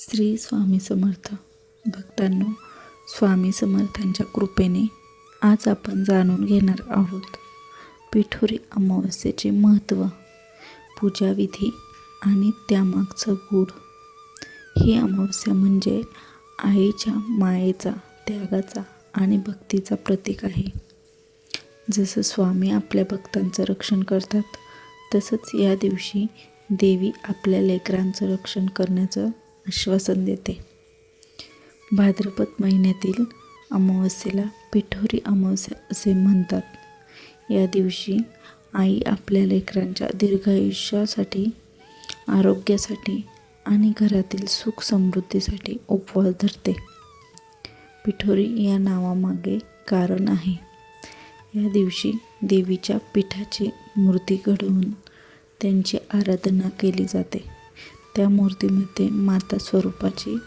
श्री स्वामी समर्थ. भक्तांनो स्वामी समर्थांच्या कृपेने आज आपण जाणून घेणार आहोत पिठोरी अमावस्येचे महत्त्व पूजाविधी आणि त्यामागचं गूढ. ही अमावस्या म्हणजे आईच्या मायेचा त्यागाचा आणि भक्तीचा प्रतीक आहे. जसं स्वामी आपल्या भक्तांचं रक्षण करतात तसंच या दिवशी देवी आपल्या लेकरांचं रक्षण करण्याचं आश्वासन देते. भाद्रपद महिन्यातील अमावस्येला पिठोरी अमावस्या असे म्हणतात. या दिवशी आई आपल्या लेकरांच्या दीर्घायुष्यासाठी आरोग्यासाठी आणि घरातील सुख समृद्धीसाठी उपवास धरते. पिठोरी या नावामागे कारण आहे. या दिवशी देवीच्या पिठाची मूर्ती घडवून त्यांची आराधना केली जाते. त्या मूर्तीमध्ये माता स्वरूपाची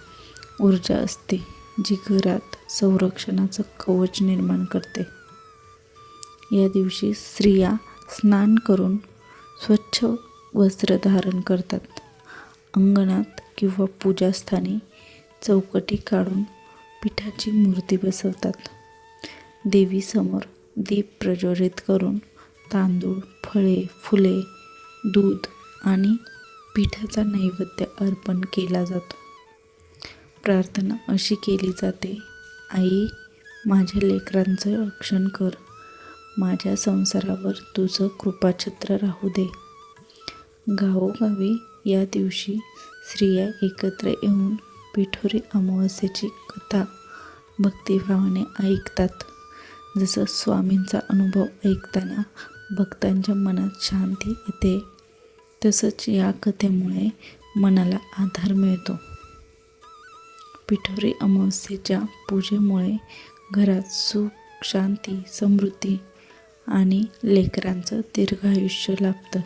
ऊर्जा असते जी घरात संरक्षणाचं कवच निर्माण करते. या दिवशी स्त्रिया स्नान करून स्वच्छ वस्त्र धारण करतात. अंगणात किंवा पूजास्थानी चौकटी काढून पिठाची मूर्ती बसवतात. देवीसमोर दीप प्रज्वलित करून तांदूळ फळे फुले दूध आणि पिठाचा नैवेद्य अर्पण केला जातो. प्रार्थना अशी केली जाते आई माझ्या लेकरांचं रक्षण कर. माझ्या संसारावर तुझं कृपाछत्र राहू दे. गावोगावी या दिवशी स्त्रिया एकत्र येऊन पिठोरी अमावस्येची कथा भक्तिभावाने ऐकतात. जसं स्वामींचा अनुभव ऐकताना भक्तांच्या मनात शांती येते तसंच या कथेमुळे मनाला आधार मिळतो. पिठोरी अमावस्येच्या पूजेमुळे घरात सुख शांती समृद्धी आणि लेकरांचं दीर्घायुष्य लाभतं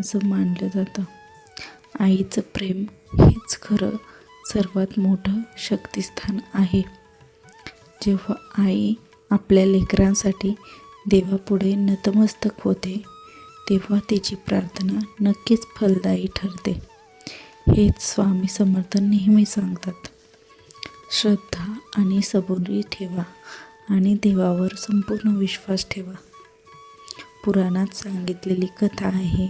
असं मानलं जातं. आईचं प्रेम हेच खरं सर्वात मोठं शक्तिस्थान आहे. जेव्हा आई आपल्या लेकरांसाठी देवापुढे नतमस्तक होते तेव्हा तिची प्रार्थना नक्कीच फलदायी ठरते. हेच स्वामी समर्थ नेहमी सांगतात. श्रद्धा आणि सबुरी ठेवा आणि देवावर संपूर्ण विश्वास ठेवा. पुराणात सांगितलेली कथा आहे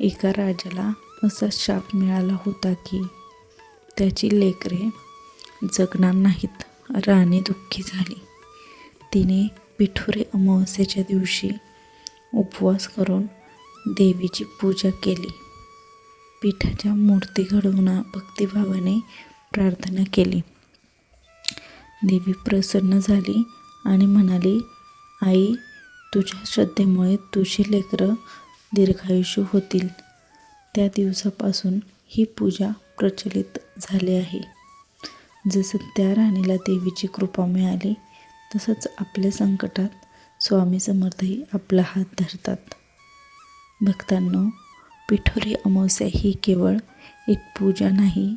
एका राजाला असा शाप मिळाला होता की त्याची लेकरे जगणार नाहीत राणी दुःखी झाली. तिने पिठुरे अमावस्याच्या दिवशी उपवास करून देवीची पूजा केली. पिठाच्या मूर्ती घडवून भक्तिभावाने प्रार्थना केली. देवी प्रसन्न झाली आणि म्हणाली आई तुझ्या श्रद्धेमुळे तुझे लेकरं दीर्घायुष्य होतील. त्या दिवसापासून ही पूजा प्रचलित झाली आहे. जसं त्या राणीला देवीची कृपा मिळाली तसंच आपल्या संकटात स्वामी समर्थही आपला हात धरतात. भक्तांनो पिठोरी अमावस्या ही केवळ एक पूजा नाही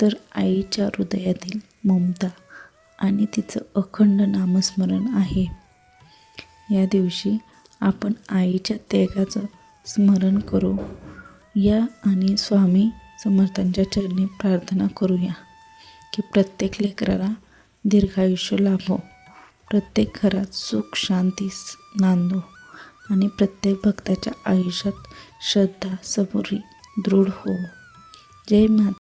तर आईच्या हृदयातील ममता आणि तिचं अखंड नामस्मरण आहे. या दिवशी आपण आईच्या त्यागाचं स्मरण करू. या आणि स्वामी समर्थांच्या चरणी प्रार्थना करूया की प्रत्येक लेकराला दीर्घायुष्य लाभो. प्रत्येक घरात सुख शांती नांदो आणि प्रत्येक भक्ताच्या आयुष्यात श्रद्धा सबुरी दृढ हो जय माता